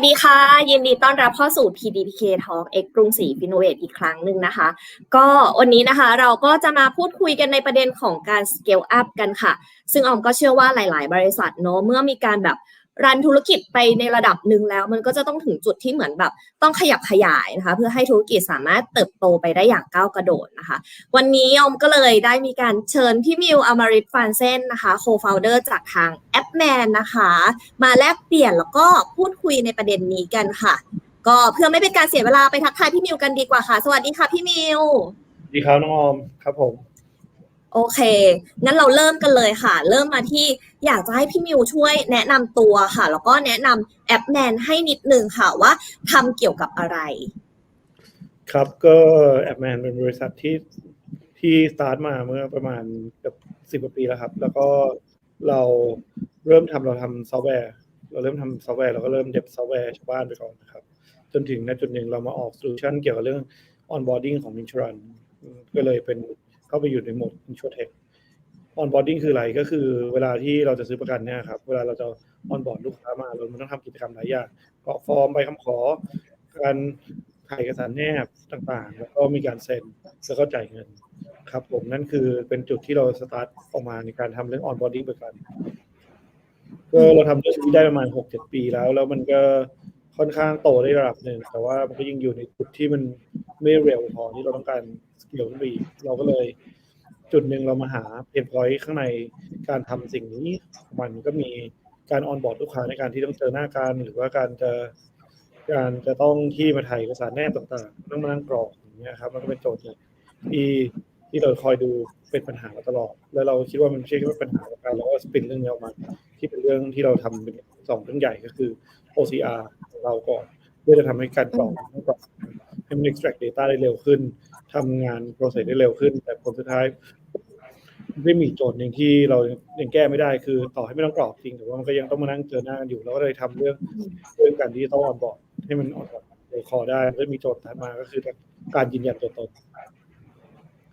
วัสดีค่ะ ยินดีต้อนรับเข้าสู่ PDPK Talk X กรุงศรีฟิโนเวทอีกครั้งหนึ่งนะคะ ก็วันนี้นะคะเราก็จะมาพูดคุยกันในประเด็นของการ scale up กันค่ะ ซึ่งออมก็เชื่อว่าหลาย ๆ บริษัทเนอะเมื่อมีการแบบ รันธุรกิจไปในระดับหนึ่งแล้ว มันก็จะต้องถึงจุดที่เหมือนแบบต้องขยับขยายนะคะ เพื่อให้ธุรกิจสามารถเติบโตไปได้อย่างก้าวกระโดดนะคะ วันนี้อมก็เลยได้มีการเชิญพี่มิวอมริตฟานเซนนะคะ co-founder จากทางแอปแมนนะคะ มาแลกเปลี่ยนแล้วก็พูดคุยในประเด็นนี้กันค่ะ ก็เพื่อไม่เป็นการเสียเวลาไปทักทายพี่มิวกันดีกว่าค่ะ สวัสดีค่ะพี่มิวสวัสดีครับน้องออมครับผม โอเค งั้นเราเริ่มกันเลยค่ะ เริ่มมาที่อยากจะให้พี่มิวช่วยแนะนำตัวค่ะ แล้วก็แนะนำแอปแมนให้นิดนึงค่ะว่าทำเกี่ยวกับอะไร ครับก็แอปแมนเป็นบริษัทที่ที่สตาร์ทมาเมื่อประมาณเกือบสิบกว่าปีแล้วครับ แล้วก็เราเริ่มทำเราทำซอฟต์แวร์ เราเริ่มทำซอฟต์แวร์เราก็เริ่มเด็บซอฟต์แวร์ชาวบ้านไปก่อนนะครับ จนถึงณจุดหนึ่งเรามาออกโซลูชันเกี่ยวกับเรื่อง onboarding ของ insurance ก็เลยเป็น เข้าไปอยู่ในโหมด insurtech onboarding คืออะไรก็คือเวลาที่เราจะซื้อประกันเนี่ยครับ เวลาเราจะ onboard ลูกค้ามาเรามันต้องทำกิจกรรมหลายอย่างกรอกฟอร์มใบคำขอ การถ่ายเอกสารแนบต่างๆ แล้วก็มีการเซ็นแล้วก็จ่ายเงินครับผมนั่นคือเป็นจุดที่เราสตาร์ทออกมาในการทำเรื่อง onboarding ประกันก็เราทำเรื่องนี้ได้ประมาณหกเจ็ดปีแล้ว แล้วมันก็ ค่อนข้างโตได้ระดับหนึ่งแต่ว่ามันก็ยังอยู่ในจุดที่มันไม่เร็วพอที่เราต้องการสกิลขึ้นไปเราก็เลย จุดหนึ่งเรามาหาเพนพอยต์ข้างในการทำสิ่งนี้ มันก็มีการออนบอร์ดลูกค้าในการที่ต้องเจอหน้ากันหรือว่าการจะการจะต้องที่มาถ่ายเอกสารแนบต่างๆต้องมานั่งกรอกอย่างเงี้ยครับมันก็เป็นโจทย์ที่ที่เราคอยดูเป็นปัญหามาตลอด แล้วเราคิดว่ามันไม่ใช่แค่ปัญหาของการเราก็สปินเรื่องนี้ออกมา ที่เป็นเรื่องที่เราทำเป็นสองเรื่องใหญ่ก็คือ OCR ของเราก่อน เพื่อจะทำให้การกรอกให้กรอกให้มัน extract data ได้เร็วขึ้นทำงาน process ได้เร็วขึ้น แต่ผลสุดท้ายไม่มีโจทย์หนึ่งที่เรายังแก้ไม่ได้คือต่อให้ไม่ต้องกรอกจริงแต่ว่ามันก็ยังต้องมานั่งเจอหน้ากันอยู่เราก็เลยทำเรื่องเรื่องการที่ต้องออนบอร์ดให้มันออนบอร์ดในคอได้แล้วมีโจทย์ถัดมาก็คือการยืนยันตัวตน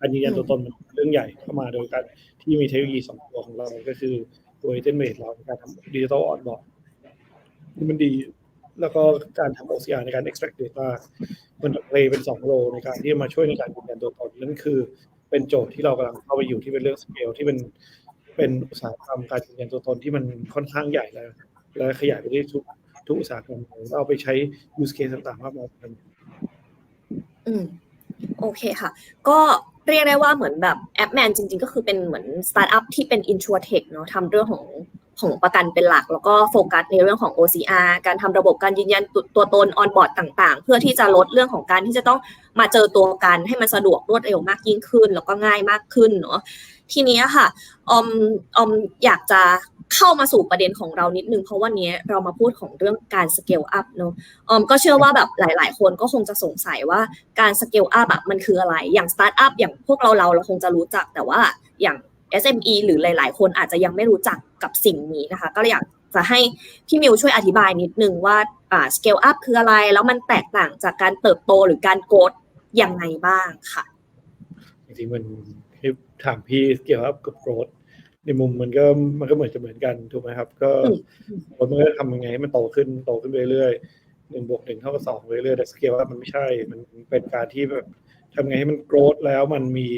การยืนยันตัวตนเป็นเรื่องใหญ่เข้ามาโดยการที่มีเทคโนโลยีสองตัวของเราก็คือตัวเอเจนต์เมดเราในการทำดิจิทัลออนบอร์ด ที่มันดี แล้วก็การทำ OCR ในการ extract data มันเลยเป็นสองโรในการที่มาช่วยในการยืนยันตัวตนนั่นคือเป็นโจทย์ที่เรากำลังเข้าไปอยู่ที่เป็นเรื่องสเกลที่เป็นเป็นอุตสาหกรรมการยืนยันตัวตนที่มันค่อนข้างใหญ่แล้ว และขยายไปได้ทุกทุกอุตสาหกรรมเอาไปใช้ use case ต่างๆมากมายอืมโอเคค่ะ ก็เรียกได้ว่าเหมือนแบบแอปแมนจริงๆ ก็คือเป็นเหมือนสตาร์ทอัพที่เป็นอินชัวเทคเนาะทำเรื่องของ ของประกันเป็นหลัก แล้วก็โฟกัสในเรื่องของ OCR การทำระบบการยืนยันตัวตนออนบอร์ดต่าง ๆ เพื่อที่จะลดเรื่องของการที่จะต้องมาเจอตัวกันให้มันสะดวกรวดเร็วมากยิ่งขึ้น แล้วก็ง่ายมากขึ้นเนาะทีนี้ค่ะออมออมอยากจะเข้ามาสู่ประเด็นของเรานิดนึง เพราะวันนี้เรามาพูดของเรื่องการสเกลอัพเนาะออมก็เชื่อว่าแบบหลาย ๆ คนก็คงจะสงสัยว่าการสเกลอัพแบบมันคืออะไร อย่างสตาร์ทอัพอย่างพวกเราเราเราคงจะรู้จักแต่ว่าอย่าง SME หรือหลาย ๆ คนอาจจะยังไม่รู้จักกับสิ่งนี้นะคะ ก็เลยอยากจะให้พี่มิวช่วยอธิบายนิดนึงว่าอ่า scale up คืออะไร แล้วมันแตกต่างจากการเติบโตหรือการโกรธยังไงบ้างค่ะจริงๆมันถามพี่เกี่ยวกับโกรธในมุมมันก็มันก็เหมือนจะเหมือนกันถูกไหมครับ ก็โกรธมันก็ทำยังไงให้มันโตขึ้นโตขึ้นเรื่อยๆหนึ่งบวกหนึ่งเท่ากับสองเรื่อยๆแต่สเกลอัพมันไม่ใช่มันเป็นการที่แบบทำไงให้มันโกรธแล้วมันมี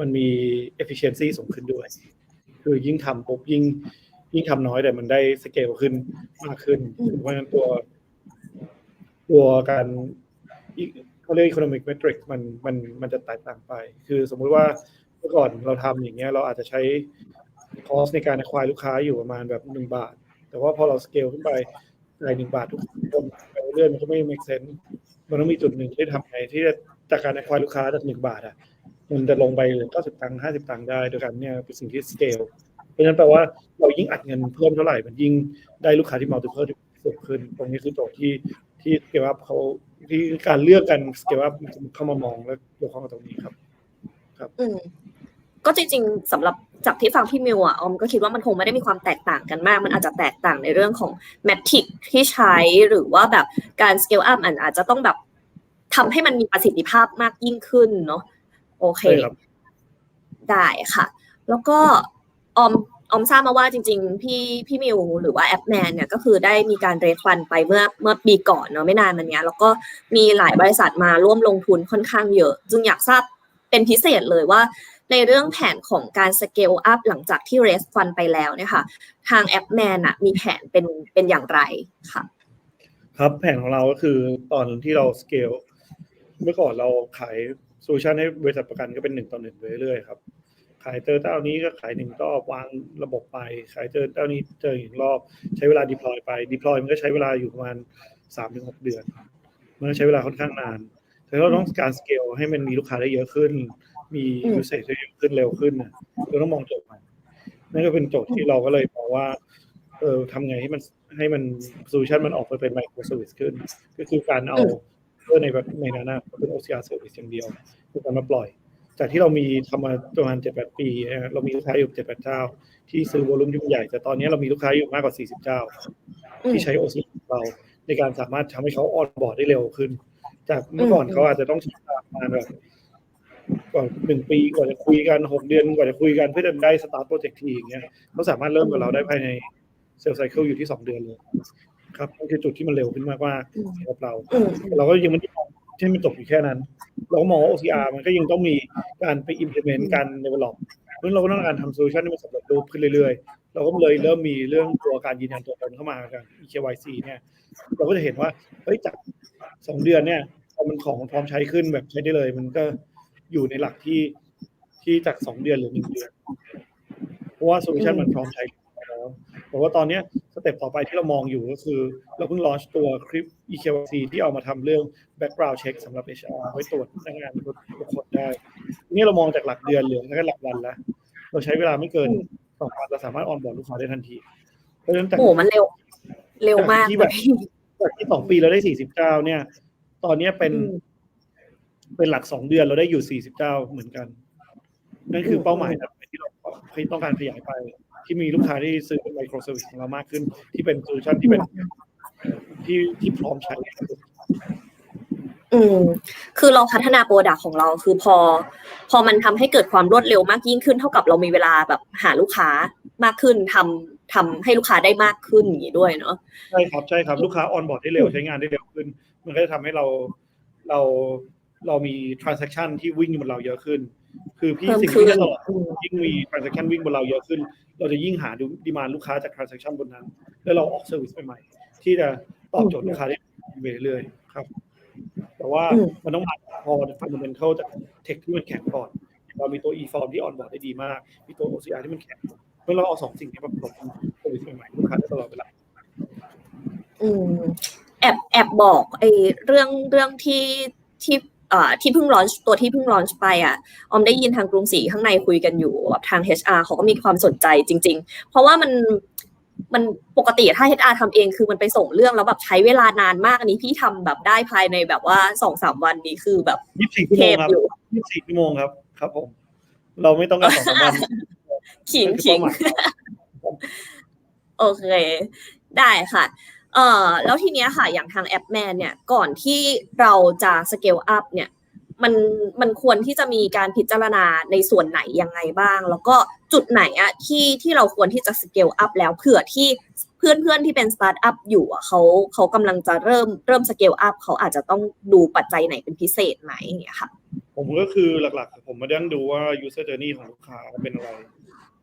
มันมี efficiency สูงขึ้นด้วย คือยิ่งทำปุ๊บยิ่งยิ่งทำน้อยแต่มันได้สเกลขึ้นมากขึ้นเพราะฉะนั้นตัว ตัวการเขาเรียก economic metric มันมันมันจะแตกต่างไป คือสมมุติว่าเมื่อก่อนเราทำอย่างเงี้ยเราอาจจะใช้คอสในการควายลูกค้าอยู่ประมาณแบบหนึ่งบาท แต่ว่าพอเราสเกลขึ้นไปในหนึ่งบาททุกคนไปเรื่อยมันก็ไม่ make sense มันต้องมีจุดหนึ่งที่ทำไงที่จะจากการควายลูกค้าจากหนึ่งบาทอะ มันจะลงไปเหลือ90ตังค์50ตังค์ได้โดยการเนี่ยเป็นสิ่งที่สเกลเพราะฉะนั้นแปลว่าเรายิ่งอัดเงินเพิ่มเท่าไหร่ มันยิ่งได้ลูกค้าที่มัลติเพิลที่สูงขึ้น ตรงนี้คือโจทย์ที่ที่สเกลอัพเขาที่การเลือกกันสเกลอัพเข้ามามองและเกี่ยวข้องกับตรงนี้ครับ ครับอืมก็จริงๆสำหรับจากที่ฟังพี่มิวอะออมก็คิดว่ามันคงไม่ได้มีความแตกต่างกันมาก มันอาจจะแตกต่างในเรื่องของแมทริกที่ใช้หรือว่าแบบการสเกลอัพอันอาจจะต้องแบบทำให้มันมีประสิทธิภาพมากยิ่งขึ้นเนาะ โอเค ได้ค่ะ แล้วก็ออมออมทราบมาว่าจริง ๆ พี่พี่มิวหรือว่าแอปแมนเนี่ยก็คือได้มีการเรทฟันไปเมื่อเมื่อปีก่อนเนาะไม่นานมาเนี้ยแล้วก็มีหลายบริษัทมาร่วมลงทุนค่อนข้างเยอะ จึงอยากทราบเป็นพิเศษเลยว่า ในเรื่องแผนของการสเกลอัพหลังจากที่เรสฟันไปแล้วเนี่ยค่ะ ทางแอปแมนอะมีแผนเป็นเป็นอย่างไรค่ะ ครับแผนของเราก็คือตอนที่เราสเกลเมื่อก่อนเราขาย โซลูชันให้บริษัทประกันก็เป็นหนึ่งต่อหนึ่งไปเรื่อยๆครับ ขายเจอเจ้านี้ก็ขายหนึ่งรอบวางระบบไป ขายเจอเจ้านี้เจออีกรอบใช้เวลา deploy ไป deploy มันก็ใช้เวลาอยู่ประมาณสามถึงหกเดือน มันก็ใช้เวลาค่อนข้างนานแต่เราต้องการสเกลให้มันมีลูกค้าได้เยอะขึ้น มีอืม usage ได้เยอะขึ้นเร็วขึ้นเราต้องมองโจทย์ใหม่นั่นก็เป็นโจทย์ที่เราก็เลยมองว่าเออทำไงให้มันให้มันโซลูชันมันออกมาเป็นไมโครเซอร์วิสขึ้น ก็คือการเอา อืมเพื่อในแบบในนั้นนะเป็น OCR service อย่างเดียวคือการมาปล่อย จากที่เรามีทำมาประมาณเจ็ดแปดปีนะฮะเรามีลูกค้าอยู่เจ็ดแปดเจ้า ที่ซื้อวอลุ่มที่มันใหญ่ แต่ตอนนี้เรามีลูกค้าอยู่มากกว่าสี่สิบเจ้าอืมที่ใช้ OCR ของเราในการสามารถทำให้เขาออนบอร์ดได้เร็วขึ้น จากเมื่อก่อนอืมเขาอาจจะต้องใช้เวลาประมาณแบบก่อนหนึ่งปีกว่าจะคุยกันหกเดือนกว่าจะคุยกันเพื่อจะได้สตาร์ทโปรเจกต์ทีอย่างเงี้ยเขาสามารถเริ่มกับเราได้ภายในเซลล์ไซเคิลอยู่ที่สองเดือนเลย ครับนั่นคือจุดที่มันเร็วขึ้นมากว่าอืมสำหรับเราอืมเราก็ยังไม่ได้มองที่มันจบอยู่แค่นั้น เราก็มองว่า OCR มันก็ยังต้องมีการไป implement การ develop เพราะฉะนั้นเราก็ต้องการทำ solution ที่มันสำเร็จรูปขึ้นเรื่อยๆ เราก็เลยเริ่มมีเรื่องตัวการยืนยันตัวตนเข้ามากัน EKYC เนี่ยเราก็จะเห็นว่าเฮ้ยจากสองเดือนเนี่ยพอมันของมันพร้อมใช้ขึ้นแบบใช้ได้เลย มันก็อยู่ในหลักที่ที่จากสองเดือนหรือหนึ่งเดือน เพราะว่าโซลูชันมันพร้อมใช้ แล้วแต่ว่าตอนเนี้ยสเต็ปต่อไปที่เรามองอยู่ก็คือ เราเพิ่งลอนช์ตัวคลิป EKYC ที่เอามาทำเรื่อง background check สำหรับ HR ไว้ตรวจพนักงานทุกคนได้ทีนี่เรามองจากหลักเดือนเหลือแค่หลักวันแล้ว เราใช้เวลาไม่เกินอืมสองวันเราสามารถออนบอร์ดลูกค้าได้ทันทีเพราะฉะนั้นจากโอ้โหมันเร็วเร็วมากที่เลแบบยจากที่สองปีเราได้สี่สิบเจ้าเนี่ย ตอนเนี้ยเป็นอืมเป็นหลักสองเดือนเราได้อยู่สี่สิบเจ้าเหมือนกัน นั่นคืออืมเป้าหมายนะที่เราต้องการขยายไป ที่มีลูกค้าที่ซื้อเป็นไมโครเซอร์วิสของเรามากขึ้น ที่เป็นโซลูชันที่เป็นที่ที่พร้อมใช้อืมคือเราพัฒนาโปรดักของเราคือพอ พอมันทำให้เกิดความรวดเร็วมากยิ่งขึ้น เท่ากับเรามีเวลาแบบหาลูกค้ามากขึ้นทำทำให้ลูกค้าได้มากขึ้นอย่างนี้ด้วยเนาะใช่ครับใช่ครับลูกค้าออนบอร์ดได้เร็วใช้งานได้เร็วขึ้น มันก็จะทำให้เราเราเรามี transaction ที่วิ่งบนเราเยอะขึ้น คือพี่เพิ่มสิ่งขึ้ที่นตลอดอืมยิ่งมี transaction วิ่งบนเราเยอะขึ้น เราจะยิ่งหาดูดีมานลูกค้าจาก transaction บนนั้น แล้วเราออก service ใหม่ๆที่จะตอบโจทย์ลูกค้าได้ไปเรื่อยๆครับ แต่ว่าอืมมันต้องมาพอ fundamental จาก tech ที่มันแข็งก่อนเรามีตัว e-form ที่ onboard ได้ดีมาก มีตัว OCR ที่มันแข็งเมื่อเราเอาสองสิ่งนี้มาประกอบเป็น service ใหม่ๆลูกค้าได้ตลอดเวลาอืมแอบแอบบอกไอ้เรื่องเรื่องที่ที่เอ่อ ที่เพิ่งลอนตัวที่เพิ่งลอนไปอะออมได้ยินทางกรุงศรีข้างในคุยกันอยู่แบบทาง HR เขาก็มีความสนใจจริง ๆ เพราะว่ามันมันปกติถ้า HR ทำเองคือมันไปส่งเรื่องแล้วแบบใช้เวลานานมากอันนี้พี่ทำแบบได้ภายในแบบว่าสองสามวันนี้คือแบบยี่สิบสี่ชั่วเทโมงพครับอยู่ยี่สิบสี่ชั่วโมงครับ ครับผม เราไม่ต้องการสองสามวันขิงนั่นคือขิงเป้าหมายเราโอเค ได้ค่ะ เอ่อแล้วทีเนี้ยค่ะอย่างทางแอปแมนเนี่ยก่อนที่เราจะสเกลอัพเนี่ยมันมันควรที่จะมีการพิจารณาในส่วนไหนยังไงบ้าง แล้วก็จุดไหนอะที่ที่เราควรที่จะสเกลอัพแล้วเผื่อที่เพื่อนเพื่อนที่เป็นสตาร์ทอัพอยู่อะเขาเขากำลังจะเริ่มเริ่มสเกลอัพเขาอาจจะต้องดูปัจจัยไหนเป็นพิเศษไหมอย่างเงี้ยค่ะผมก็คือหลักๆ ผมมาดั้งดูว่า user journey ของลูกค้าเป็นอะไร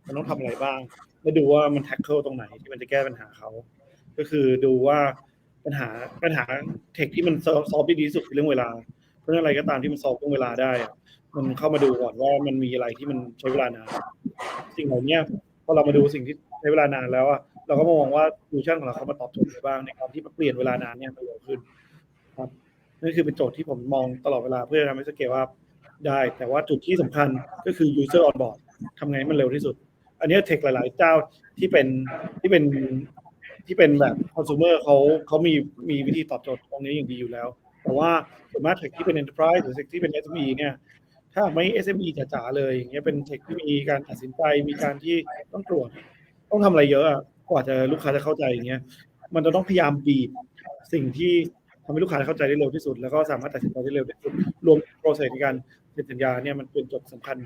มันต้องทำอะไรบ้างแล้วดูว่ามัน tackle ตรงไหนที่มันจะแก้ปัญหาเขา ก็คือดูว่าปัญหาปัญหาเทคที่มัน solve ได้ดีที่สุดคือเรื่องเวลา เพราะอะไรก็ตามที่มัน solve เรื่องเวลาได้ มันเข้ามาดูก่อนว่ามันมีอะไรที่มันใช้เวลานานสิ่งเหล่านี้พอเรามาดูสิ่งที่ใช้เวลานานแล้วอะเราก็มองว่าโซลูชันของเราเขามาตอบโจทย์อะไรบ้างในการที่มาเปลี่ยนเวลานานเนี่ยมันเร็วขึ้นครับนั่นคือเป็นโจทย์ที่ผมมองตลอดเวลาเพื่อทำให้สเกลอัพได้ แต่ว่าจุดที่สำคัญก็คือ user on board ทำไงให้มันเร็วที่สุด อันนี้เทคหลาย ๆ เจ้าที่เป็นที่เป็น ที่เป็นแบบ consumer เขาเขามีมีวิธีตอบโจทย์ตรงนี้อย่างดีอยู่แล้ว แต่ว่าส่วนมากเทคที่เป็น enterprise หรือเทคที่เป็น SME เนี่ยถ้าไม่ SME จ๋าๆเลยอย่างเงี้ยเป็นเทคที่มีการตัดสินใจมีการที่ต้องตรวจ ต้องทำอะไรเยอะอะกว่าจะลูกค้าจะเข้าใจอย่างเงี้ยมันจะต้องพยายามบีบสิ่งที่ทำให้ลูกค้าเข้าใจได้เร็วที่สุด แล้วก็สามารถตัดสินใจได้เร็วที่สุดรวมโปรเซสในการเซ็นสัญญาเนี่ยมันเป็นจุดสำคัญ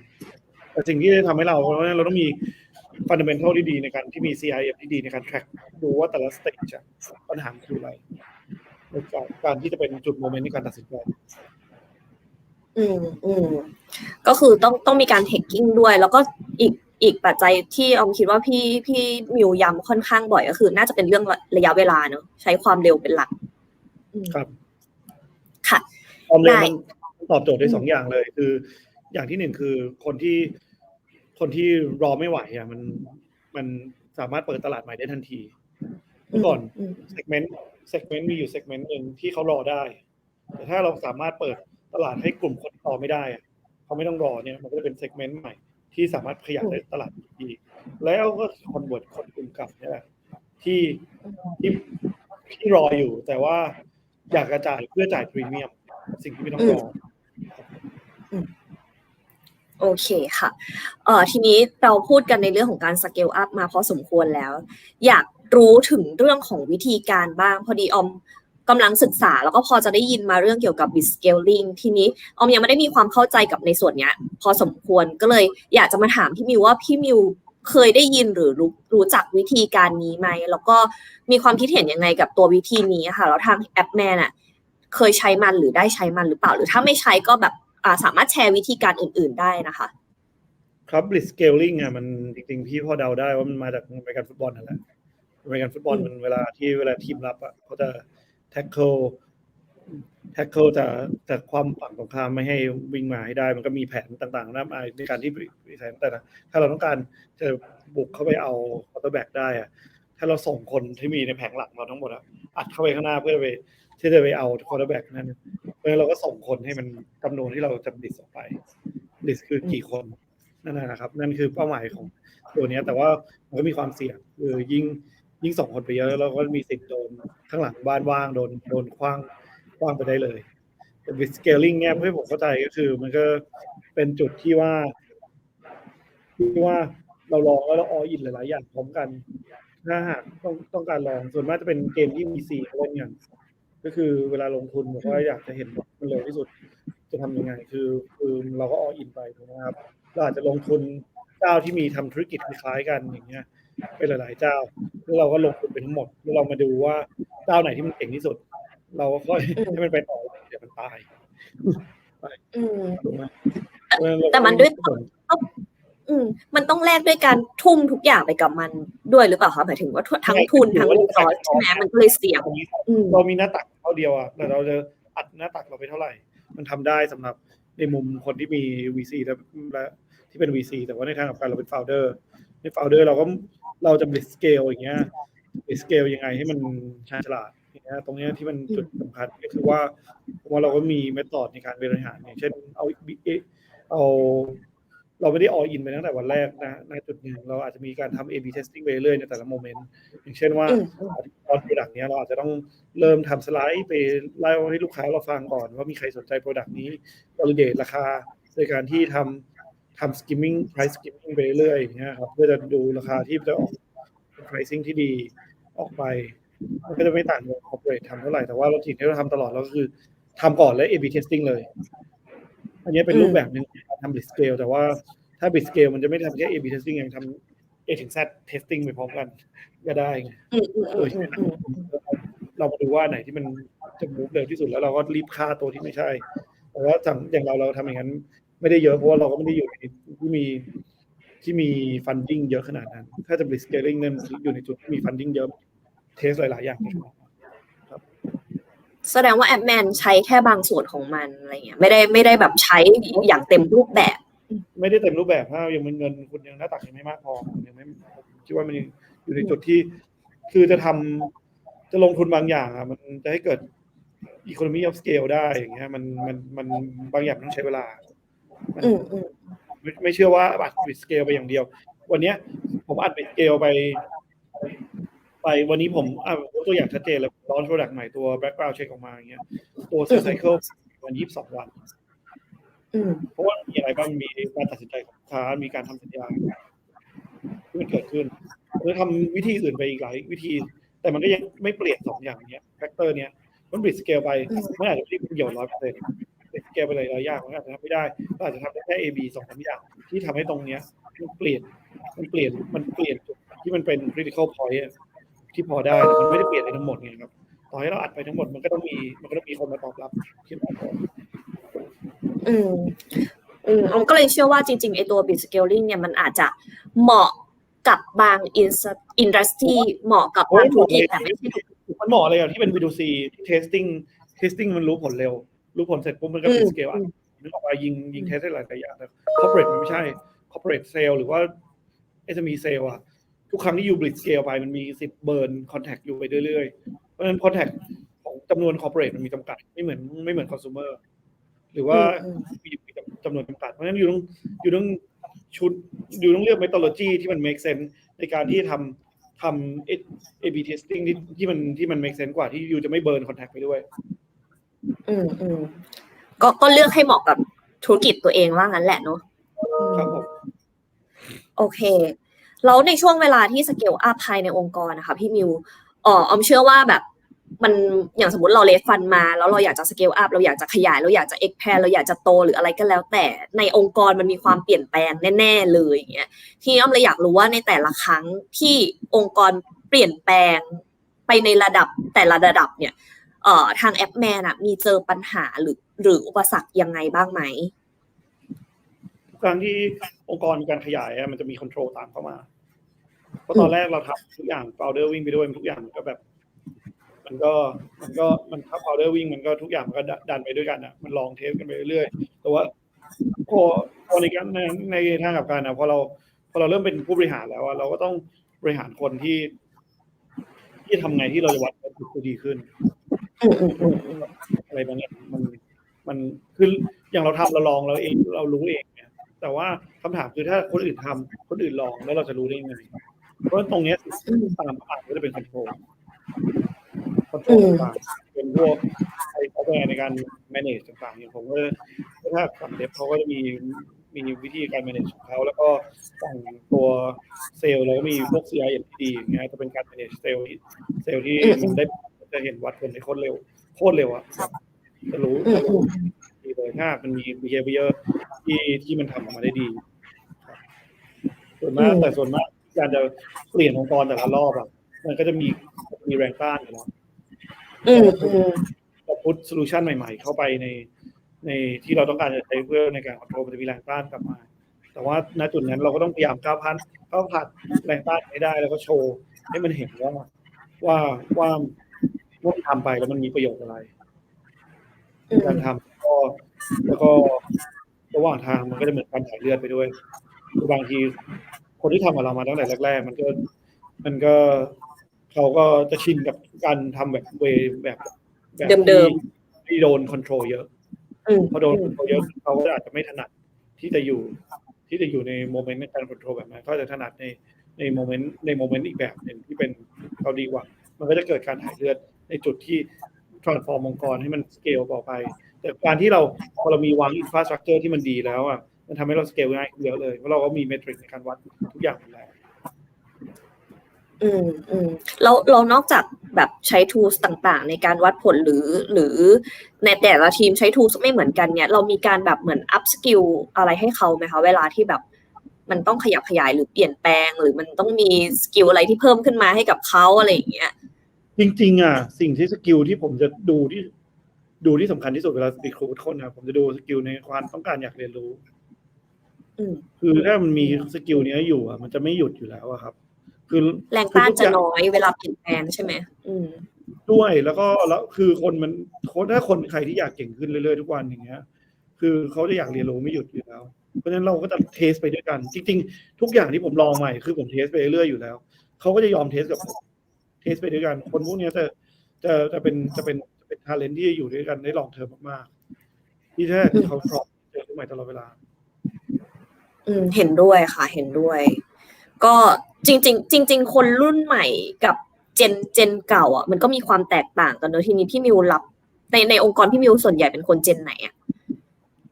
แต่สิ่งที่จะทำให้เราเพราะว่าเราต้องมีฟันเดเมนทัลที่ดีในการที่มี CRM ที่ดีในการ track ดูว่าแต่ละสเตจปัญหาคืออะไรในการการที่จะเป็นจุดโมเมนต์ในการตัดสินใจอืมอืมก็คือต้องต้องมีการเทคกิ้งด้วย แล้วก็อีกอีกปัจจัยที่ออมคิดว่าพี่พี่มิวย้ำค่อนข้างบ่อยก็คือ น่าจะเป็นเรื่องระยะเวลาเนอะใช้ความเร็วเป็นหลักอืมครับ ค่ะความเร็วได้มันตอบโจทย์ได้สองอย่างเลย คือ อย่างที่หนึ่งคือคนที่ คนที่รอไม่ไหวอะมันมันสามารถเปิดตลาดใหม่ได้ทันทีเมื่อก่อนอืมเซกเมนต์เซกเมนต์มีอยู่เซกเมนต์หนึ่งที่เขารอได้ แต่ถ้าเราสามารถเปิดตลาดให้กลุ่มคนรอไม่ได้อะเขาไม่ต้องรอเนี่ยมันก็จะเป็นเซกเมนต์ใหม่ที่สามารถขยายได้ตลาดดีแล้วก็คอนเวิร์ตคนกลุ่มเกับเนี่ยแหละที่ที่ที่รออยู่ แต่ว่าอยากกระจายเพื่อจ่ายพรีเมียม สิ่งที่ไม่ต้องรอ โอเคค่ะเอ่อทีนี้เราพูดกันในเรื่องของการสเกลอัพมาพอสมควรแล้ว อยากรู้ถึงเรื่องของวิธีการบ้าง พอดีออมกำลังศึกษา แล้วก็พอจะได้ยินมาเรื่องเกี่ยวกับ bit scaling ทีนี้ออมยังไม่ได้มีความเข้าใจกับในส่วนเนี้ย พอสมควรก็เลย อยากจะมาถามพี่มิวว่าพี่มิวเคยได้ยินหรือรู้รู้จักวิธีการนี้ไหม แล้วก็มีความคิดเห็นยังไงกับตัววิธีนี้ค่ะแล้วทางแอปแมนอะเคยใช้มันหรือได้ใช้มันหรือเปล่า หรือถ้าไม่ใช้ก็แบบ สามารถแชร์วิธีการอื่น ๆได้นะคะ ครับ blitz scaling อะมันจริงๆพี่พอเดาได้ว่ามันมาจากอเมริกันฟุตบอลนั่นแหละอเมริกันฟุตบอลอืมมันเวลาที่เวลาทีมรับอะเขาจะ tackle tackle จะจะความฝั่งตรงข้ามไม่ให้วิ่งมาให้ได้ มันก็มีแผนต่างๆนะมาในการที่บริษัทแต่ละถ้าเราต้องการจะบุกเข้าไปเอา quarterback ได้อะถ้าเราส่งคนที่มีในแผงหลังเราทั้งหมดอะอัดเข้าไปข้างหน้าเพื่อไป ที่จะไปเอา quarterback นั่นเพราะฉะนั้นเราก็ส่งคนให้มันจำนวนที่เราจะ blitz ออกไป blitz คือกี่คนนั่นนะนะครับ นั่นคือเป้าหมายของตัวนี้แต่ว่ามันก็มีความเสี่ยงคือยิ่งยิ่งส่งคนไปเยอะเราก็มีสิทธิ์โดนข้างหลังบ้านว่างโดนโดนคว้างคว้างไปได้เลยแต่ with scaling เนี่ยเพื่อผมเข้าใจก็คือ มันก็เป็นจุดที่ว่าที่ว่าเราลองแล้วเราออินหลาย ๆ อย่างพร้อมกันถ้าหากต้องต้องการลองส่วนมากจะเป็นเกมที่มีซีเล่นกัน ก็คือเวลาลงทุนบอกว่าอยากจะเห็นมันเร็วที่สุด จะทำยังไง คือคือเราก็ออินไปถูกไหมครับเราอาจจะลงทุนเจ้าที่มีทำธุรกิจคล้ายๆกันอย่างเงี้ยเป็นหลาย ๆ เจ้าแล้วเราก็ลงทุนไปทั้งหมดแล้วเรามาดูว่าเจ้าไหนที่มันเก่งที่สุด เราก็ค่อยให้มันไปต่อเดี๋ยวมันตายอืมถูกไหมเพราะฉะเราก็แต่มันด้วย อืมมันต้องแลกด้วยการทุ่มทุกอย่างไปกับมันด้วยหรือเปล่าคะหมายถึงว่าทั้งทุนทั้งรีซอสใช่ไหมมันก็เลยเสี่ยงตรงนี้อืมเรามีหน้าตักเท่าเดียวอะแต่เราจะอัดหน้าตักเราไปเท่าไหร่ มันทำได้สำหรับในมุมคนที่มี VC และและที่เป็น VC แต่ว่าในทางกลับกันเราเป็น founder ใน founder เราก็เราจะ blitz scale อย่างเงี้ย blitz scale ยังไงให้มันชาญฉลาดอย่างเงี้ยตรงเนี้ยที่มันจุดสำคัญก็คือว่าผมว่าเราก็มีเมธอดในการบริหารอย่างเช่นเอาเอา เราไม่ได้ all in ไปตั้งแต่วันแรกนะในจุดหนึ่งเราอาจจะมีการทำ A/B testing ไปเรื่อยในแต่ละโมเมนต์อย่างเช่นว่าตอนโปรดักต์นี้ยเราอาจจะต้องเริ่มทำสไลด์ไปเล่าให้ลูกค้าเราฟังก่อน ว่ามีใครสนใจโปรดักต์นี้ validate ราคาโดยการที่ทำทำ skimming price skimming ไปเรื่อยอย่างเงี้ยครับเพื่อจะดูราคาที่จะออก pricing ที่ดีออกไปมันก็จะไม่ต่างกับ corporate ทำเท่าไหร่แต่ว่าเราสิ่งที่เราทำตลอดเราก็คือทำก่อนแล้ว A/B testing เลย อันนี้เป็นรูปแบบหนึ่ง ในการทำ bit scale แต่ว่าถ้า bit scale มันจะไม่ทำแค่ A/B testing ยังทำ A ถึง Z testing ไปพร้อมกัน ก็ได้ไงอืมอืมอืมอืมอืมเรามาดูว่าไหนที่มันจะมูฟเร็วที่สุดแล้วเราก็รีบฆ่าตัวที่ไม่ใช่ แต่ว่าอย่างอย่างเราเราทำอย่างนั้น ไม่ได้เยอะเพราะว่าเราก็ไม่ได้อยู่ในที่มีที่มีฟันดิ้งเยอะขนาดนั้น ถ้าจะ blitz scaling เนี่ยมันอยู่ในจุดที่มีฟันดิ้งเยอะเทสหลาย ๆ อย่าง แสดงว่าแอปแมนใช้แค่บางส่วนของมันอะไรเงี้ยไม่ได้ไม่ได้แบบใช้อย่างเต็มรูปแบบ ไม่ได้เต็มรูปแบบถ้ายังเป็นเงินคุณยังหน้าตักยังไม่มากพอยังไม่ผมคิดว่ามันยังอยู่ในจุดที่ คือจะทำจะลงทุนบางอย่างอะ มันจะให้เกิด economy of scale ได้อย่างเงี้ยมันมันมันบางอย่างมันต้องใช้เวลาอืมอืมไม่ไม่เชื่อว่าอัดบิดสเกลไปอย่างเดียว วันเนี้ย ผมอัดบิดสเกลไป ไปวันนี้ผมอะยกตัวอย่างชัดเจนเลยร้อนโปรดักต์ใหม่ตัว background check ออกมาอย่างเงี้ยตัวเซลล์ไซเคิลวันยี่สิบสองวันอืมเพราะว่ามีอะไรบ้างมีการตัดสินใจของลูกค้ามีการทำสัญญาที่มันเกิดขึ้นหรือทำวิธีอื่นไปอีกหลายวิธี แต่มันก็ยังไม่เปลี่ยนสองอย่างเนี้ยแฟกเตอร์เนี้ยมันบิดสเกลไปมันอาจจะไม่ได้ประโยชน์ร้อยเปอร์เซ็นต์บิดสเกลไปหลายๆอย่างมันอาจจะทำไม่ได้ก็อาจจะทำได้แค่ A B สองสามอย่างที่ทำให้ตรงเนี้ยมันเปลี่ยนมันเปลี่ยนมันเปลี่ยนจุดที่มันเป็น critical point อะ ที่พอได้แต่มันไม่ได้เปลี่ยนในทั้งหมดไงครับต่อให้เราอัดไปทั้งหมดมันก็ต้องมีมันก็ต้องมีคนมาตอบรับที่มากพออืมอืมออมก็เลยเชื่อว่าจริงๆไอตัว bit scaling เนี่ยมันอาจจะเหมาะกับบางอินอินดัสทรีเหมาะกับบางธุรกิจแต่ไม่ใช่ทุกมันเหมาะเลยอะที่เป็น V2C testing testing มันรู้ผลเร็ว รู้ผลเสร็จปุ๊บมันก็เป็นอืม scale up นึกออกว่ายิงยิงเทสได้หลายๆอย่างแต่ corporate มันไม่ใช่ corporate sale หรือว่า SME sale อะ ทุกครั้งที่ยูบลิ z สเกลไปมันมีสิบเบิร์นคอนแทคอยู่ไปเรื่อยๆ เพราะฉะนั้นคอนแทคของจำนวน corporate มันมีจำกัด ไม่เหมือนไม่เหมือน consumer หรือว่าอืมมีมีจำนวนจำกัด เพราะฉะนั้นอยู่ต้องอยู่ต้องชุดอยู่ต้องเลือก methodology ที่มัน make sense ในการที่ทำทำ A/B testing ที่ที่มันที่มัน make sense กว่าที่ยูจะไม่เบิร์นคอนแทคไปด้วย อืมอืมก็ก็เลือกให้เหมาะกับธุรกิจตัวเองว่างั้นแหละเนาะครับผมโอเค แล้วในช่วงเวลาที่สเกลอัพภายในองค์กรนะคะพี่มิวเอ๋อออมเชื่อว่าแบบมันอย่างสมมติเราเลฟฟันมา แล้วเราอยากจะสเกลอัพเราอยากจะขยายเราอยากจะเอ็กแพรเราอยากจะโตหรืออะไรก็แล้ว แต่ในองค์กรมันมีความเปลี่ยนแปลงแน่ ๆ เลยอย่างเงี้ยที่อ้อมเลยอยากรู้ว่าในแต่ละครั้งที่องค์กรเปลี่ยนแปลงไปในระดับแต่ละระดับเนี่ยเอ่อทางแอปแมนอะมีเจอปัญหาหรือหรืออุปสรรคยังไงบ้างไหม ครั้งที่องค์กรมีการขยายมันจะมีคอนโทรลตามเข้ามา เพราะตอนแรกเราทำทุกอย่าง founder วิ่งไปด้วยทุกอย่างมันก็แบบ มันก็มันก็มันถ้า founder วิ่งมันก็ทุกอย่างมันก็ดันไปด้วยกันอะมันลองเทสกันไปเรื่อยๆแต่ว่าพอพอในการในในทางกับการนะพอเราพอเราเริ่มเป็นผู้บริหารแล้วอะเราก็ต้องบริหารคนที่ ที่ทำไงที่เราจะวัดผลที่ดีขึ้นอะไรบางอย่างมันมันคืออย่างเราทำเราลองเราเองเรารู้เองเนี่ย แต่ว่าคำถามคือถ้าคนอื่นทำคนอื่นลองแล้วเราจะรู้ได้ยังไง เพราะฉะนั้นตรงเนี้ยตามอ่านก็จะเป็นคอนโทรลคอนโทรลต่างๆเป็นพวกไอ้ซอฟต์แวร์ในการ manage ต่างๆอย่างผมก็ถ้าฝั่งเดฟเขาก็จะมีมีวิธีการ manage ของเขาแล้วก็ฝั่งตัวเซลล์เราก็มีพวก CRM ที่ดีอย่างเงี้ยจะเป็นการ manage เซลล์ที่เซลล์ที่มันได้จะเห็นวัดผลในโคตรเร็วโคตรเร็วอะจะรู้อืมจะอืรู้มดีเลยถ้ามันมี behavior ที่ที่มันทำออกมาได้ดีครับส่วนมากแต่ส่วนมากการจะเปลี่ยนองค์กรแต่ละรอบอะมันก็จะมีมีแรงต้านอยู่แล้วอืมอืมเราพุทโซลูชันใหม่ ๆ เข้าไปใน ในที่เราต้องการจะใช้เพื่อในการคอนโทรลมันจะมีแรงต้านกลับมา แต่ว่าณจุดนั้นเราก็ต้องพยายามก้าวพันก้าวผ่านแรงต้านให้ได้แล้วก็โชว์ ให้มันเห็นว่าว่าว่าว่าทำไปแล้วมันมีประโยชน์อะไรอืมการทำก็แล้วก็ ระหว่างทางมันก็จะเหมือนการถ่ายเลือดไปด้วยคือบางทีคนที่ทำกับเรามาตั้งแต่แรกๆมันก็ มันก็เขาก็จะชินกับการทำแบบเวแบบแบบเดิม ที่โดนคอนโทรลเยอะ อืม พอโดนคอนโทรลเยอะเขาก็อาจจะไม่ถนัดที่จะอยู่ที่จะอยู่ในโมเมนต์ในการคอนโทรลแบบนั้นเขาจะถนัดในในโมเมนต์ในโมเมนต์อีกแบบหนึ่งที่เป็นเขาดีกว่า มันก็จะเกิดการถ่ายเลือดในจุดที่ transform องค์กรให้มันสเกลต่อไป แต่การที่เราพอเรามีวางอินฟราสตรักเจอร์ที่มันดีแล้วอะมันทำให้เราสเกลง่ายขึ้นเยอะเลยเพราะเราก็มีเมทริกในการวัดทุกอย่างอยู่แล้วอืมอืมเราเรานอกจากแบบใช้ tools ต่างๆ ในการวัดผลหรือหรือในแต่ละทีมใช้ tools ไม่เหมือนกันเนี่ย เรามีการแบบเหมือน up skill อะไรให้เขาไหมคะเวลาที่แบบมันต้องขยับขยายหรือเปลี่ยนแปลง หรือมันต้องมีสกิลอะไรที่เพิ่มขึ้นมาให้กับเขาอะไรอย่างเงี้ยจริง ๆ อะ สิ่งที่สกิลที่ผมจะดูที่ ดูที่สำคัญที่สุดเวลาสปีดครูทุกคนนะผมจะดูสกิลในความต้องการอยากเรียนรู้อืมคือถ้ามันมีสกิลเนี้ยอยู่อะ มันจะไม่หยุดอยู่แล้วอะครับ คือแรงต้านจะน้อยเวลาเปลี่ยนแปลงใช่ไหมอืมด้วยแล้วก็แล้วคือคนมันคนถ้าคนใครที่อยากเก่งขึ้นเรื่อยๆทุกวันอย่างเงี้ย คือเขาจะอยากเรียนรู้ไม่หยุดอยู่แล้ว เพราะฉะนั้นเราก็จะเทสไปด้วยกัน จริง ๆ ทุกอย่างที่ผมลองใหม่คือผมเทสไปเรื่อยๆอยู่แล้วเขาก็จะยอมเทสกับผมเทสไปด้วยกัน คนพวกเนี้ยจะจะจะเป็นจะเป็นจะ เป็นทาเลนที่อยู่ด้วยกันได้ลองเทอมมากๆที่แท้เขาพร้อมเจอรู้ใหม่ตลอดเวลา อืมเห็นด้วยค่ะ เห็นด้วย ก็จริง ๆ จริง ๆ คนรุ่นใหม่กับเจนเจนเก่าอะมันก็มีความแตกต่างกันเนอะทีนี้พี่มิวรับ ในในองค์กรพี่มิวส่วนใหญ่เป็นคนเจนไหนอะ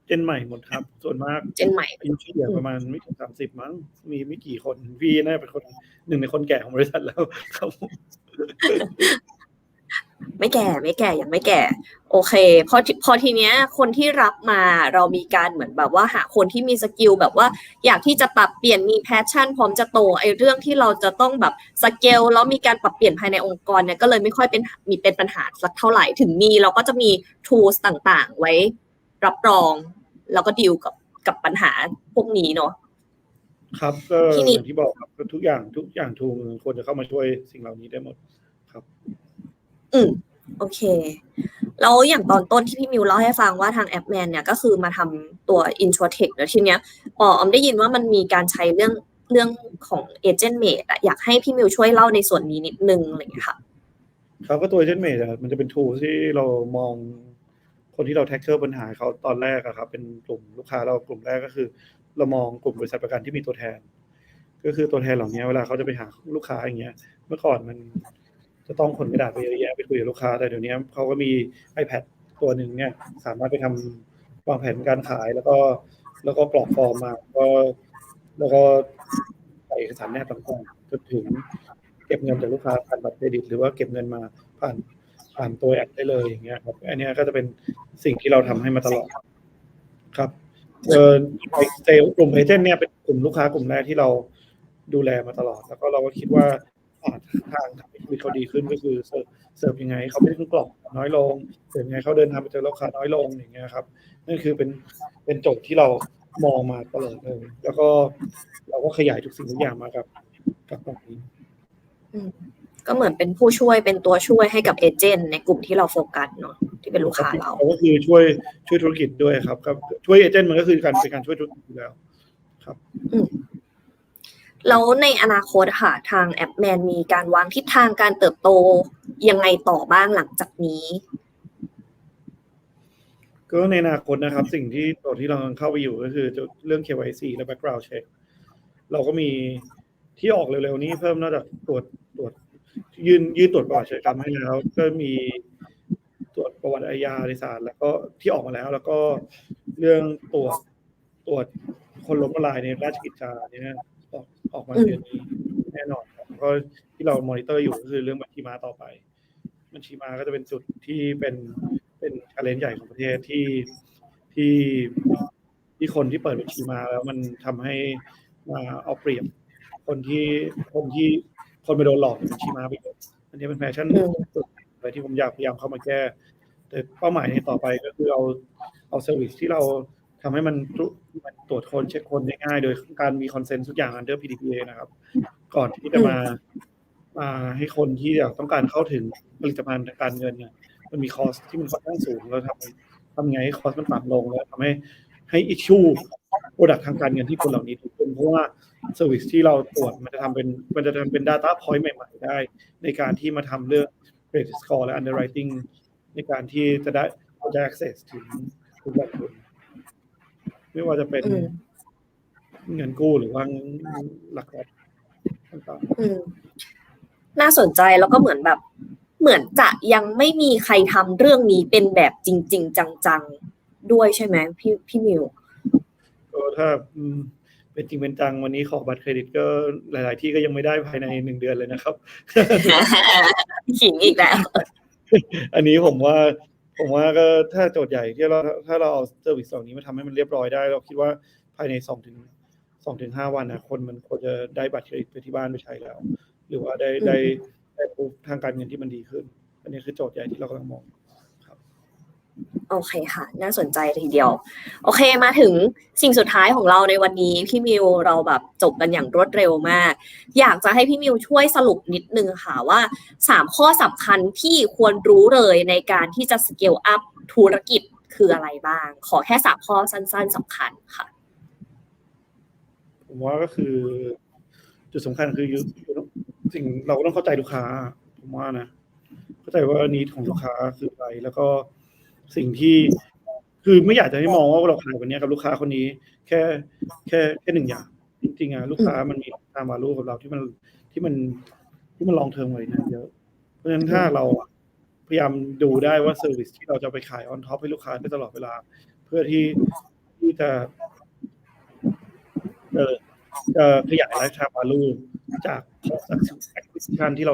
เจนใหม่หมดครับ ส่วนมากเจนใหม่อายุเฉลี่ยประมาณไม่ถึงสามสิบมั้ง มีไม่กี่คนพี่น่าจะเป็นคนหนึ่งในคนแก่ของบริษัทแล้วครับผม ไม่แก่ไม่แก่ยังไม่แก่ โอเคพอพอทีเนี้ยคนที่รับมาเรามีการเหมือนแบบว่าหาคนที่มีสกิลแบบว่า อยากที่จะปรับเปลี่ยนมีแพชชั่น พร้อมจะโตไอ้เรื่องที่เราจะต้องแบบสเกลแล้วมีการปรับเปลี่ยนภายในองค์กรเนี่ยก็เลยไม่ค่อยเป็นมีเป็นปัญหาสักเท่าไหร่ถึงมีเราก็จะมี tools ต่างๆ ไว้รับรอง แล้วก็ดีลกับกับปัญหาพวกนี้เนาะครับก็ที่อนี่ย่างที่บอกครับทุกอย่างทุกอย่างทูมควรจะเข้ามาช่วยสิ่งเหล่านี้ได้หมดครับ อืมโอเค แล้วอย่างตอนต้นที่พี่มิวเล่าให้ฟังว่าทางแอปแมนเนี่ยก็คือมาทำตัว i n t r o t e c h แล้วทีเนี้ยอ๋ออมได้ยินว่ามันมีการใช้เรื่องเรื่องของ Agent Mate อะอยากให้พี่มิวช่วยเล่าในส่วนนี้นิดนึงอะไรอย่างเงี้ยค่ะครับก็ตัวเจนเมดมันจะเป็นทูที่เรามองคนที่เราแท็กเกอร์ปัญหาเขาตอนแรกอะครับ เป็นกลุ่มลูกค้าเรากลุ่มแรกก็คือ เรามองกลุ่มบริษัทประกันที่มีตัวแทน ก็คือตัวแทนเหล่านี้เวลาเขาจะไปหาลูกค้าอย่างเงี้ย เมื่อก่อนมัน จะต้องคนกระดาษไปเยอะแยะไปคุยกับลูกค้า แต่เดี๋ยวนี้เขาก็มี iPad ตัวหนึ่งเนี่ย สามารถไปทำวางแผนการขายแล้วก็ แล้วก็กรอกฟอร์มมา ก็แล้วก็ใส่เอกสารแนบต่างๆจนถึงเก็บเงินจากลูกค้าผ่านบัตรเครดิต หรือว่าเก็บเงินมาผ่านผ่านตัวแอปได้เลยอย่างเงี้ยครับอันนี้ก็จะเป็นสิ่งที่เราทำให้มาตลอดครับเออเซลกลุ่มเอเจนต์เนี่ยเป็นกลุ่มลูกค้ากลุ่มแรกที่เราดูแลมาตลอด แล้วก็เราก็คิดว่า ทางทำให้ชีวิตเขาดีขึ้นก็คือเสิร์ฟเสิร์ฟยังไงเขาไม่ได้ขึ้นกล่องน้อยลง เสิร์ฟยังไงเขาเดินทางไปเจอลูกค้าน้อยลงอย่างเงี้ยครับนั่นคือเป็นเป็นโจทย์ที่เรามองมาตลอดเลยแล้วก็เราก็ขยายทุกสิ่งทุกอย่างมากับกับตรงนี้อืมก็เหมือนเป็นผู้ช่วยเป็นตัวช่วยให้กับเอเจนต์ในกลุ่มที่เราโฟกัสเนาะที่เป็นลูกค้าเราก็คือช่วยช่วยธุรกิจด้วยครับครับช่วยเอเจนต์มันก็คือการเป็นการช่วยธุรกิจอยู่แล้ว แล้วในอนาคตค่ะทางแอปแมนมีการวางทิศทางการเติบโตยังไงต่อบ้างหลังจากนี้ ก็ในอนาคตนะครับ สิ่งที่ตัวที่เราเข้าไปอยู่ก็คือเรื่อง KYC และ background check เราก็มีที่ออกเร็วๆนี้เพิ่มนอกจากตรวจตรวจยื่นยื่นตรวจประวัติอาชญากรรมให้แล้ว ก็มีตรวจประวัติอาญาในศาลแล้วก็ที่ออกมาแล้ว แล้วก็เรื่องตรวจตรวจคนล้มละลายในราชกิจจาเนี่ย ออกออกมาเดือนนี้แน่นอนครับก็ที่เรามอนิเตอร์อยู่ก็คือเรื่องบัญชีม้าต่อไป บัญชีม้าก็จะเป็นจุดที่เป็นเป็นชาเลนใหญ่ของประเทศที่ที่ที่คนที่เปิดบัญชีมาแล้วมันทำให้มาเอาเปรียบคนที่คนที่คนไปโดนหลอกบัญชีมาไปอันนี้เป็นแฟชั่นสุดเลยที่ผมอยากพยายามเข้ามาแก้ แต่เป้าหมายในต่อไปก็คือเอาเอาเซอร์วิสที่เรา ทำให้มันตรวมันตรวจคนเช็คคนได้ง่ายโดยการมีคอนเซนต์ทุกอย่าง under PDPA นะครับ ก่อนที่จะมามาให้คนที่อยากต้องการเข้าถึงผลิตภัณฑ์ทางการเงินเนี่ย มันมีคอสที่มันค่อนข้างสูงแล้วทำทำไงให้คอสมันต่ำลงแล้วทำให้ให้อิชชูโปรดักทางการเงินที่คนเหล่านี้ถูกขึ้นเพราะว่าเซอร์วิสที่เราตรวจมันจะทำเป็นมันจะทำเป็น Data Point ใหม่ๆได้ ในการที่มาทำเรื่อง credit score และ underwriting ในการที่จะได้จะ access ถึงทุกแบบคน ไม่ว่าจะเป็นอืมเงินกู้หรือว่าหลักทรัพย์ต่างอืมน่าสนใจแล้วก็เหมือนแบบ เหมือนจะยังไม่มีใครทำเรื่องนี้เป็นแบบจริง ๆ จังๆด้วยใช่ไหมพี่พี่มิวๆก็ถ้าอืมเป็นจริงเป็นจังวันนี้ขอบัตรเครดิตก็หลาย ๆ ที่ก็ยังไม่ได้ภายในหนึ่งเดือนเลยนะครับขิงอีกแล้วอันนี้ผมว่า ผมว่าก็ถ้าโจทย์ใหญ่ที่เราถ้าเราเอาเซอร์วิสสองนี้มาทำให้มันเรียบร้อยได้ เราคิดว่าภายในสองถึงสองถึงห้าวันนะคนมันควรจะได้บัตรเครดิตไปที่บ้านไปใช้แล้ว หรือว่าได้ได้ได้พบทางการเงินที่มันดีขึ้น อันนี้คือโจทย์ใหญ่ที่เรากำลังมอง โอเคค่ะ น่าสนใจทีเดียว โอเคมาถึงสิ่งสุดท้ายของเราในวันนี้ พี่มิวเราแบบจบกันอย่างรวดเร็วมาก อยากจะให้พี่มิวช่วยสรุปนิดนึงค่ะว่าสามข้อสำคัญที่ควรรู้เลยในการที่จะสเกลอัพธุรกิจคืออะไรบ้าง ขอแค่สามข้อสั้นๆสำคัญค่ะ ผมว่าก็คือ จุดสำคัญคือสิ่งเราก็ต้องเข้าใจลูกค้า ผมว่านะ เข้าใจว่านี้ของลูกค้าคืออะไรแล้วก็ สิ่งที่คือไม่อยากจะให้มองว่าเราขายวันนี้กับลูกค้าคนนี้ แค่แค่แค่หนึ่งอย่าง จริงๆอะลูกค้ามันมีตามวาลูกับเราที่มันที่มันที่มันลองเทอมไว้นะเยอะ เพราะฉะนั้นถ้าเราพยายามดูได้ว่าเซอร์วิสที่เราจะไปขายออนท็อปให้ลูกค้าได้ตลอดเวลา เพื่อที่ที่จะเออจะขยายไลฟ์ i ท e วาลูจาก cost acquisition ที่เรา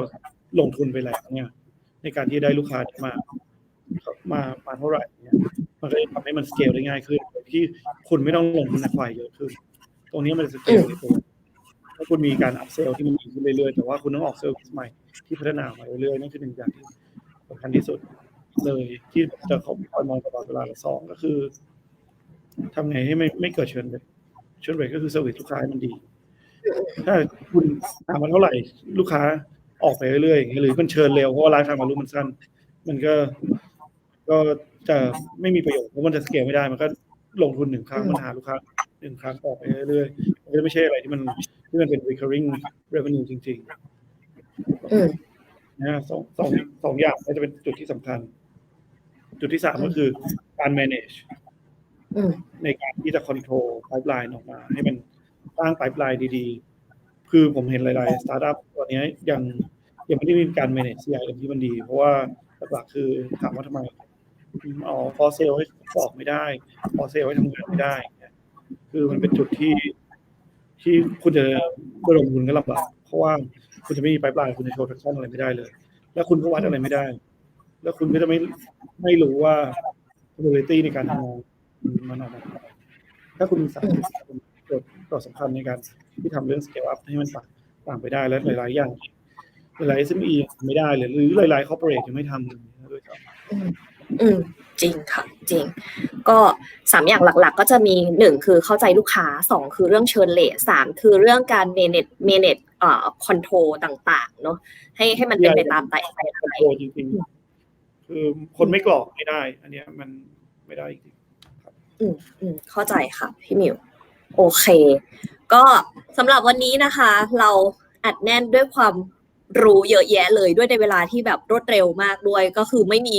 ลงทุนไปแล้วเนี่ยในการที่ได้ลูกค้ามา มามาเท่าไหร่เนี่ยมันก็จะทำให้มันสเกลได้ง่ายขึ้นที่คุณไม่ต้องลงทุนในควายเยอะขึ้น ตรงนี้มันจะสเกลในตัวถ้าคุณมีการอัพเซลที่มันดีขึ้นเรื่อยๆ แต่ว่าคุณต้องออกเซลล์ใหม่ที่พัฒนามาเรื่อยๆนั่นคือหนึ่งอย่างที่สำคัญที่สุด เลยที่จะเขาคอยมองตลอดเวลาสองก็คือทำไงให้ไม่ไม่เกิดเชิญเบรกเชิญเบรกก็คือเซอร์วิสลูกค้าให้มันดี ถ้าคุณตามาเท่าไหร่ลูกค้าออกไปเรื่อยๆอย่างนี้หรือมันเชิญเร็วเพราะว่าไลฟ์ทม์มารู้มันสั้น มันก็ ก็จะไม่มีประโยชน์เพราะมันจะสเกลไม่ได้มันก็ลงทุนหนึ่งครั้งมันหาลูกค้าหนึ่งครั้งออกไปเรื่อยๆมันก็ไม่ใช่อะไรที่มันที่มันเป็น recurring revenue จริงอืมๆนะสองสองสองอย่างก็จะเป็นจุดที่สำคัญ จุดที่สามก็คือการ manage อืมในการที่จะ control pipeline ออกมา ให้มันสร้าง pipeline ดีๆ คือผมเห็นหลายๆ startup ตอนนี้ยังยังไม่ได้มีการ manage CRM ที่มันดี เพราะว่าหลักๆคือถามว่าทำไม อ๋อ for sale ให้บอกไม่ได้ for sale ให้ทำงานไม่ได้ คือมันเป็นจุดที่ที่คุณจะระดมทุนก็ลำบากเพราะว่าคุณจะไม่มี pipeline คุณจะโชว์ traction อะไรไม่ได้เลย แล้วคุณก็วัดอะไรไม่ได้ แล้วคุณก็จะไม่ไม่รู้ว่า probability ในการทำงานมันออกมาเท่าไหร่ถ้าคุณมีสามเป็นจุดต่อสำคัญในการที่ทำเรื่อง scale up ให้มันต่างต่างไปได้และหลาย ๆ อย่าง หลายๆ SME ไม่ได้เลยหรือหลายๆ corporate ยังไม่ทำเลยด้วยซ้ำอืม อืมจริงค่ะ จริง ก็สามอย่างหลักๆ ก็จะมีหนึ่งคือเข้าใจลูกค้าสองคือเรื่องเชิญเลทสามคือเรื่องการ manage manage เอ่อ control ต่างๆ เนอะให้ให้มันเป็นไปตามใจใจคอนโทรลจริงๆคือคนไม่กรอกไม่ได้ อันเนี้ยมันไม่ได้จริงอืมอืมเข้าใจค่ะ พี่มิวโอเค ก็สำหรับวันนี้นะคะ เราอัดแน่นด้วยความรู้เยอะแยะเลยด้วยในเวลาที่แบบรวดเร็วมากด้วยก็คือไม่มี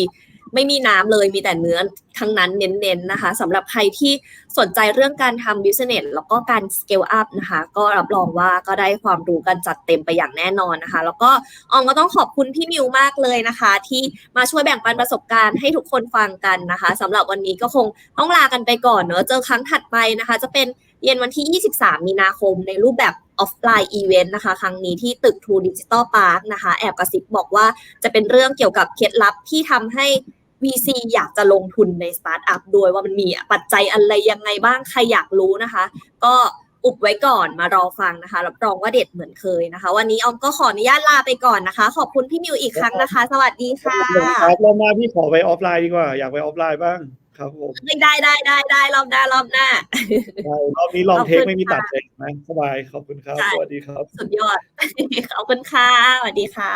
ไม่มีน้ำเลยมีแต่เนื้อทั้งนั้นเน้นๆนะคะสำหรับใครที่สนใจเรื่องการทำ business แล้วก็การ scale up นะคะก็รับรองว่าก็ได้ความรู้กันจัดเต็มไปอย่างแน่นอนนะคะ แล้วก็ออมก็ต้องขอบคุณพี่มิวมากเลยนะคะ ที่มาช่วยแบ่งปันประสบการณ์ให้ทุกคนฟังกันนะคะสำหรับวันนี้ก็คงต้องลากันไปก่อนเนอะเจอครั้งถัดไปนะคะ จะเป็นเย็นวันที่ 23 มีนาคมในรูปแบบออฟไลน์อีเวนต์นะคะ ครั้งนี้ที่ตึก True Digital Park นะคะ แอบกระซิบบอกว่าจะเป็นเรื่องเกี่ยวกับเคล็ดลับที่ทำให้ VC อยากจะลงทุนในสตาร์ทอัพด้วยว่ามันมีปัจจัยอะไรยังไงบ้างใครอยากรู้นะคะ ก็อุบไว้ก่อนมารอฟังนะคะรับรองว่าเด็ดเหมือนเคยนะคะ วันนี้ออมก็ขออนุญาตลาไปก่อนนะคะ ขอบคุณพี่มิวอีกครั้งนะคะ สวัสดีค่ะครับรอบหน้าพี่ขอไปออฟไลน์ดีกว่าอยากไปออฟไลน์บ้างครับผมได้ได้ได้ได้รอบหน้ารอบหน้าได้รอบนี้ลองเทคขอบคุณไม่มีตัดค่ะเลยนะสบายขอบคุณครับได้สวัสดีครับ สุดยอดขอบคุณค่ะสวัสดีค่ะ